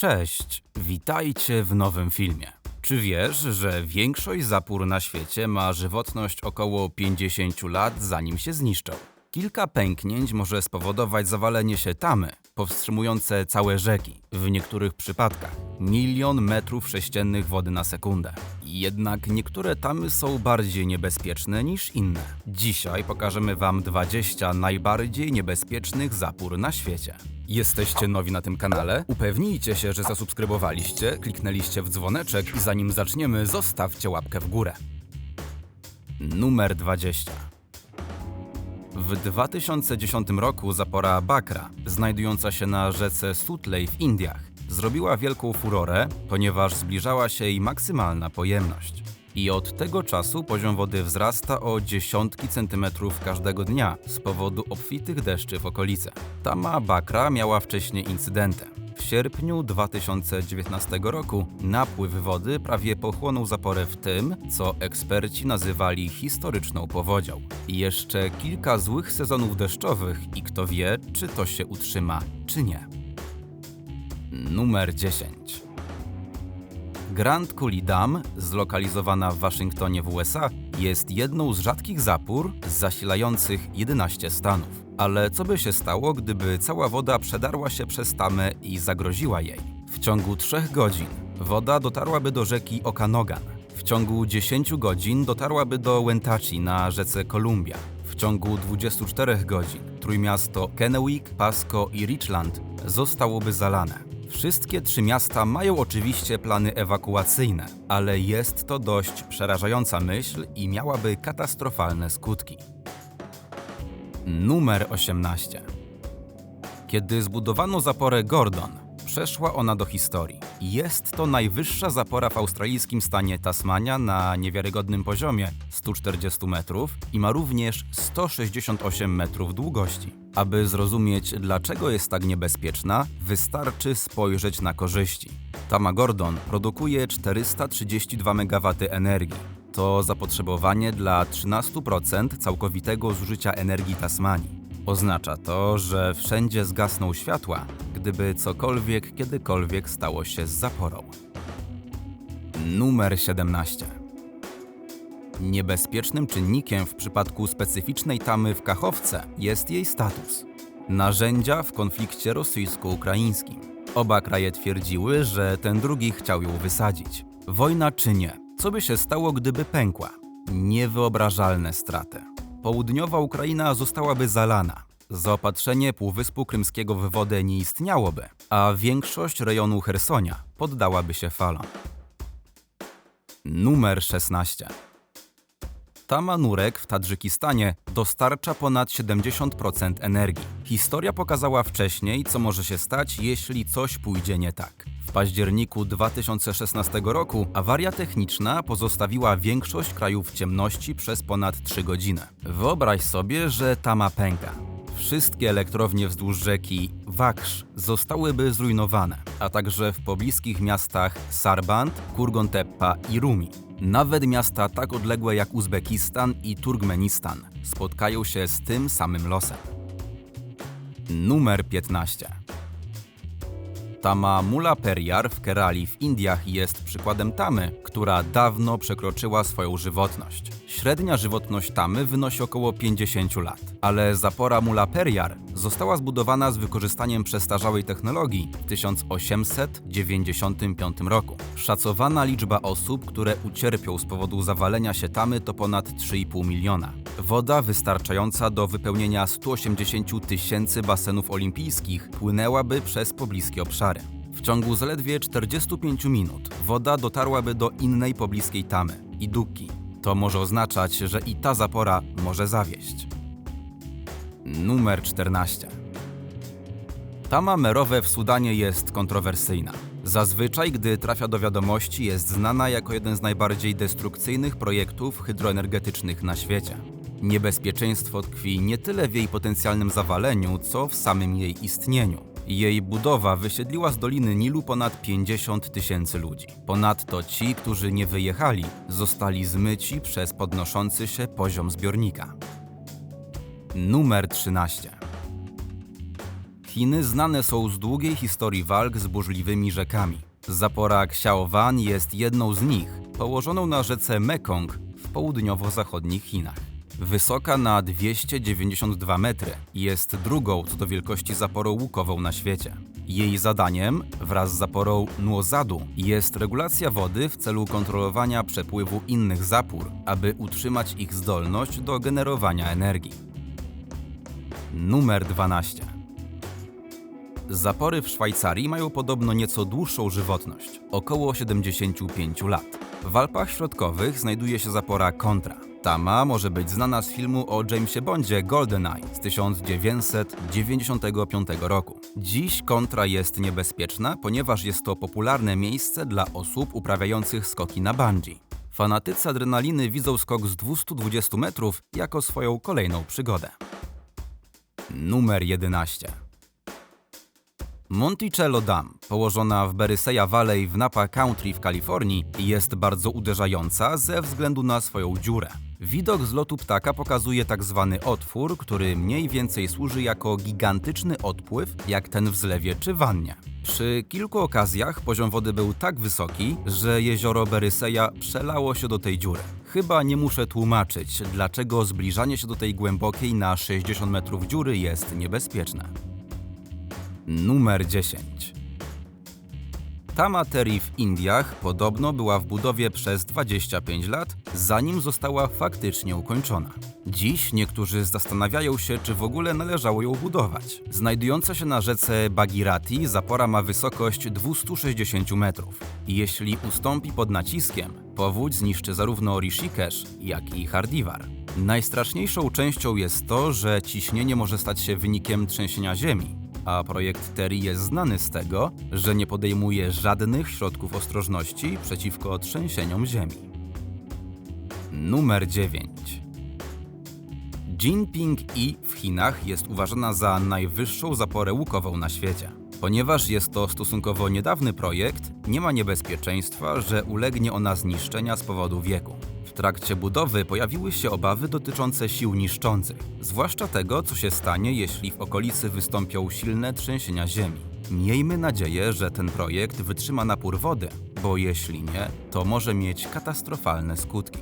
Cześć, witajcie w nowym filmie. Czy wiesz, że większość zapór na świecie ma żywotność około 50 lat zanim się zniszczą? Kilka pęknięć może spowodować zawalenie się tamy, powstrzymujące całe rzeki, w niektórych przypadkach milion metrów sześciennych wody na sekundę. Jednak niektóre tamy są bardziej niebezpieczne niż inne. Dzisiaj pokażemy Wam 20 najbardziej niebezpiecznych zapór na świecie. Jesteście nowi na tym kanale? Upewnijcie się, że zasubskrybowaliście, kliknęliście w dzwoneczek i zanim zaczniemy, zostawcie łapkę w górę. Numer 20. W 2010 roku zapora Bakra, znajdująca się na rzece Sutlej w Indiach, zrobiła wielką furorę, ponieważ zbliżała się jej maksymalna pojemność. I od tego czasu poziom wody wzrasta o dziesiątki centymetrów każdego dnia z powodu obfitych deszczy w okolicy. Tama Bakra miała wcześniej incydenty. W sierpniu 2019 roku napływ wody prawie pochłonął zaporę w tym, co eksperci nazywali historyczną powodzią. Jeszcze kilka złych sezonów deszczowych i kto wie, czy to się utrzyma, czy nie. Numer 10. Grand Coulee Dam, zlokalizowana w Waszyngtonie w USA, jest jedną z rzadkich zapór zasilających 11 stanów. Ale co by się stało, gdyby cała woda przedarła się przez tamę i zagroziła jej? W ciągu 3 godzin woda dotarłaby do rzeki Okanogan. W ciągu 10 godzin dotarłaby do Wenatchee na rzece Columbia. W ciągu 24 godzin trójmiasto Kennewick, Pasco i Richland zostałoby zalane. Wszystkie trzy miasta mają oczywiście plany ewakuacyjne, ale jest to dość przerażająca myśl i miałaby katastrofalne skutki. Numer 18. Kiedy zbudowano zaporę Gordon, przeszła ona do historii. Jest to najwyższa zapora w australijskim stanie Tasmania na niewiarygodnym poziomie 140 metrów i ma również 168 metrów długości. Aby zrozumieć, dlaczego jest tak niebezpieczna, wystarczy spojrzeć na korzyści. Tama Gordon produkuje 432 MW energii. To zapotrzebowanie dla 13% całkowitego zużycia energii Tasmanii. Oznacza to, że wszędzie zgasną światła, gdyby cokolwiek kiedykolwiek stało się z zaporą. Numer 17. Niebezpiecznym czynnikiem w przypadku specyficznej tamy w Kachowce jest jej status. Narzędzia w konflikcie rosyjsko-ukraińskim. Oba kraje twierdziły, że ten drugi chciał ją wysadzić. Wojna czy nie? Co by się stało, gdyby pękła? Niewyobrażalne straty. Południowa Ukraina zostałaby zalana. Zaopatrzenie Półwyspu Krymskiego w wodę nie istniałoby, a większość rejonu Hersonia poddałaby się falom. Numer 16. Tama Nurek w Tadżykistanie dostarcza ponad 70% energii. Historia pokazała wcześniej, co może się stać, jeśli coś pójdzie nie tak. W październiku 2016 roku awaria techniczna pozostawiła większość krajów w ciemności przez ponad 3 godziny. Wyobraź sobie, że tama pęka. Wszystkie elektrownie wzdłuż rzeki Waksz zostałyby zrujnowane, a także w pobliskich miastach Sarband, Kurgon-Teppa i Rumi. Nawet miasta tak odległe jak Uzbekistan i Turkmenistan spotkają się z tym samym losem. Numer 15. Tama Mula Periyar w Kerali w Indiach jest przykładem tamy, która dawno przekroczyła swoją żywotność. Średnia żywotność tamy wynosi około 50 lat, ale zapora Mula Periyar została zbudowana z wykorzystaniem przestarzałej technologii w 1895 roku. Szacowana liczba osób, które ucierpią z powodu zawalenia się tamy to ponad 3,5 miliona. Woda wystarczająca do wypełnienia 180 tysięcy basenów olimpijskich płynęłaby przez pobliskie obszary. W ciągu zaledwie 45 minut woda dotarłaby do innej pobliskiej tamy i Dukki. To może oznaczać, że i ta zapora może zawieść. Numer 14. Tama merowe w Sudanie jest kontrowersyjna. Zazwyczaj, gdy trafia do wiadomości, jest znana jako jeden z najbardziej destrukcyjnych projektów hydroenergetycznych na świecie. Niebezpieczeństwo tkwi nie tyle w jej potencjalnym zawaleniu, co w samym jej istnieniu. Jej budowa wysiedliła z Doliny Nilu ponad 50 tysięcy ludzi. Ponadto ci, którzy nie wyjechali, zostali zmyci przez podnoszący się poziom zbiornika. Numer 13. Chiny znane są z długiej historii walk z burzliwymi rzekami. Zapora Xiaowan jest jedną z nich, położoną na rzece Mekong w południowo-zachodnich Chinach. Wysoka na 292 metry, jest drugą co do wielkości zaporą łukową na świecie. Jej zadaniem, wraz z zaporą Nuozadu, jest regulacja wody w celu kontrolowania przepływu innych zapór, aby utrzymać ich zdolność do generowania energii. Numer 12. Zapory w Szwajcarii mają podobno nieco dłuższą żywotność około 75 lat. W Alpach Środkowych znajduje się zapora Contra. Tama może być znana z filmu o Jamesie Bondzie GoldenEye z 1995 roku. Dziś Contra jest niebezpieczna, ponieważ jest to popularne miejsce dla osób uprawiających skoki na bungee. Fanatycy adrenaliny widzą skok z 220 metrów jako swoją kolejną przygodę. Numer 11. Monticello Dam, położona w Beryseya Valley w Napa Country w Kalifornii, jest bardzo uderzająca ze względu na swoją dziurę. Widok z lotu ptaka pokazuje tak zwany otwór, który mniej więcej służy jako gigantyczny odpływ, jak ten w zlewie czy wannie. Przy kilku okazjach poziom wody był tak wysoki, że jezioro Beryseya przelało się do tej dziury. Chyba nie muszę tłumaczyć, dlaczego zbliżanie się do tej głębokiej na 60 metrów dziury jest niebezpieczne. Numer 10. Tama Teri w Indiach podobno była w budowie przez 25 lat, zanim została faktycznie ukończona. Dziś niektórzy zastanawiają się, czy w ogóle należało ją budować. Znajdująca się na rzece Bagirati, zapora ma wysokość 260 metrów. Jeśli ustąpi pod naciskiem, powódź zniszczy zarówno Rishikesh, jak i Hardivar. Najstraszniejszą częścią jest to, że ciśnienie może stać się wynikiem trzęsienia ziemi, a projekt Terry jest znany z tego, że nie podejmuje żadnych środków ostrożności przeciwko trzęsieniom ziemi. Numer 9. Jinping-i w Chinach jest uważana za najwyższą zaporę łukową na świecie. Ponieważ jest to stosunkowo niedawny projekt, nie ma niebezpieczeństwa, że ulegnie ona zniszczenia z powodu wieku. W trakcie budowy pojawiły się obawy dotyczące sił niszczących, zwłaszcza tego, co się stanie, jeśli w okolicy wystąpią silne trzęsienia ziemi. Miejmy nadzieję, że ten projekt wytrzyma napór wody, bo jeśli nie, to może mieć katastrofalne skutki.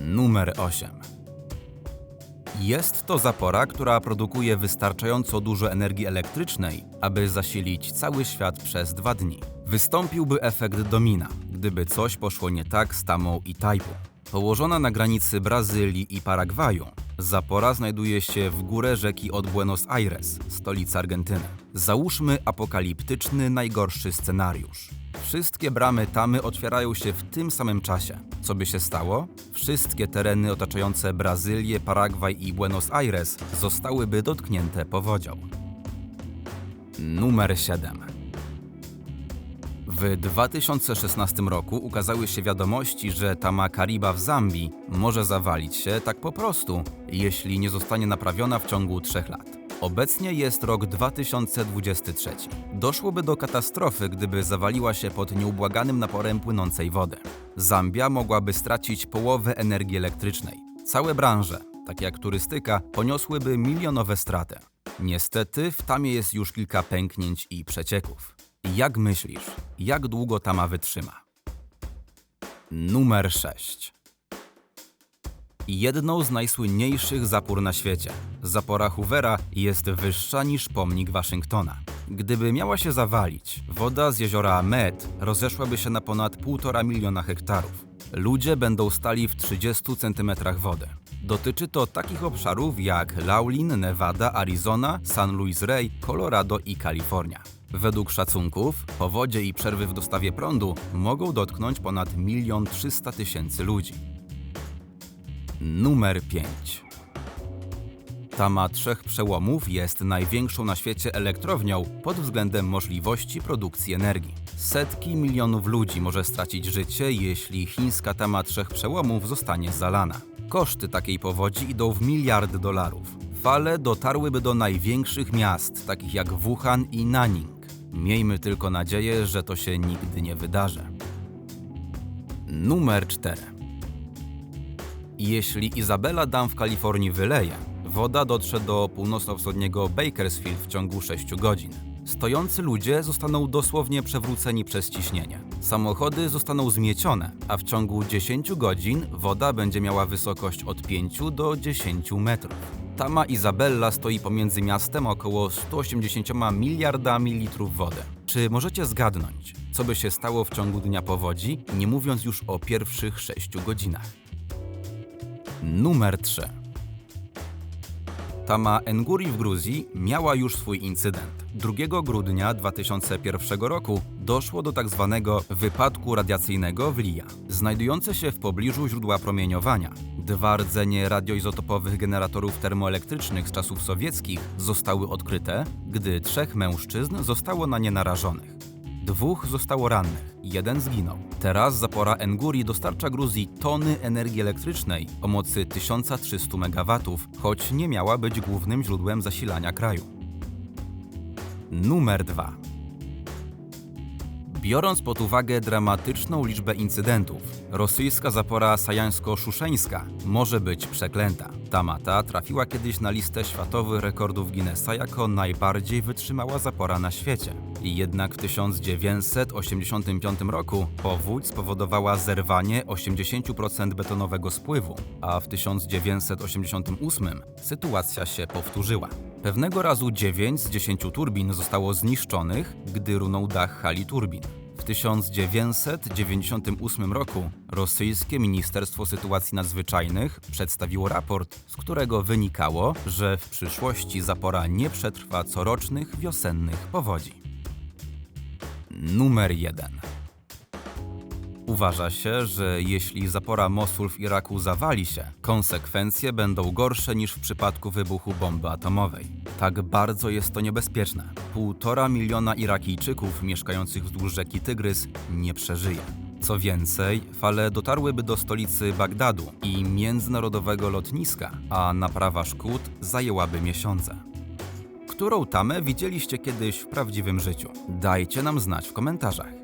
Numer 8. Jest to zapora, która produkuje wystarczająco dużo energii elektrycznej, aby zasilić cały świat przez dwa dni. Wystąpiłby efekt domina, gdyby coś poszło nie tak z Tamą i Tajpą. Położona na granicy Brazylii i Paragwaju, zapora znajduje się w górę rzeki od Buenos Aires, stolicy Argentyny. Załóżmy apokaliptyczny, najgorszy scenariusz. Wszystkie bramy Tamy otwierają się w tym samym czasie. Co by się stało? Wszystkie tereny otaczające Brazylię, Paragwaj i Buenos Aires zostałyby dotknięte powodzią. Numer 7. W 2016 roku ukazały się wiadomości, że Tama Kariba w Zambii może zawalić się tak po prostu, jeśli nie zostanie naprawiona w ciągu trzech lat. Obecnie jest rok 2023. Doszłoby do katastrofy, gdyby zawaliła się pod nieubłaganym naporem płynącej wody. Zambia mogłaby stracić połowę energii elektrycznej. Całe branże, takie jak turystyka, poniosłyby milionowe straty. Niestety w Tamie jest już kilka pęknięć i przecieków. Jak myślisz, jak długo Tama wytrzyma? Numer 6. Jedną z najsłynniejszych zapór na świecie, zapora Hoovera jest wyższa niż pomnik Waszyngtona. Gdyby miała się zawalić, woda z jeziora Med rozeszłaby się na ponad 1,5 miliona hektarów. Ludzie będą stali w 30 cm wody. Dotyczy to takich obszarów jak Laulin, Nevada, Arizona, San Luis Rey, Colorado i Kalifornia. Według szacunków, powodzie i przerwy w dostawie prądu mogą dotknąć ponad 1 300 tysięcy ludzi. Numer 5. Tama Trzech Przełomów jest największą na świecie elektrownią pod względem możliwości produkcji energii. Setki milionów ludzi może stracić życie, jeśli chińska Tama Trzech Przełomów zostanie zalana. Koszty takiej powodzi idą w miliardy dolarów. Fale dotarłyby do największych miast, takich jak Wuhan i Nanning. Miejmy tylko nadzieję, że to się nigdy nie wydarzy. Numer 4. Jeśli Izabela Dam w Kalifornii wyleje, Woda dotrze do północno-wschodniego Bakersfield w ciągu 6 godzin. Stojący ludzie zostaną dosłownie przewróceni przez ciśnienie. Samochody zostaną zmiecione, a w ciągu 10 godzin woda będzie miała wysokość od 5 do 10 metrów. Tama Izabella stoi pomiędzy miastem około 180 miliardami litrów wody. Czy możecie zgadnąć, co by się stało w ciągu dnia powodzi, nie mówiąc już o pierwszych 6 godzinach? Numer 3. Tama Enguri w Gruzji miała już swój incydent. 2 grudnia 2001 roku doszło do tak zwanego wypadku radiacyjnego w Lija, znajdujące się w pobliżu źródła promieniowania. Dwa rdzenie radioizotopowych generatorów termoelektrycznych z czasów sowieckich zostały odkryte, gdy trzech mężczyzn zostało na nie narażonych. Dwóch zostało rannych, jeden zginął. Teraz zapora Enguri dostarcza Gruzji tony energii elektrycznej o mocy 1300 MW, choć nie miała być głównym źródłem zasilania kraju. Numer 2. Biorąc pod uwagę dramatyczną liczbę incydentów, rosyjska zapora sajańsko-szuszeńska może być przeklęta. Tamata trafiła kiedyś na listę światowych rekordów Guinnessa jako najbardziej wytrzymała zapora na świecie. I jednak w 1985 roku powódź spowodowała zerwanie 80% betonowego spływu, a w 1988 sytuacja się powtórzyła. Pewnego razu 9 z 10 turbin zostało zniszczonych, gdy runął dach hali turbin. W 1998 roku rosyjskie Ministerstwo Sytuacji Nadzwyczajnych przedstawiło raport, z którego wynikało, że w przyszłości zapora nie przetrwa corocznych wiosennych powodzi. Numer 1. Uważa się, że jeśli zapora Mosul w Iraku zawali się, konsekwencje będą gorsze niż w przypadku wybuchu bomby atomowej. Tak bardzo jest to niebezpieczne. Półtora miliona Irakijczyków mieszkających wzdłuż rzeki Tygrys nie przeżyje. Co więcej, fale dotarłyby do stolicy Bagdadu i międzynarodowego lotniska, a naprawa szkód zajęłaby miesiące. Którą tamę widzieliście kiedyś w prawdziwym życiu? Dajcie nam znać w komentarzach.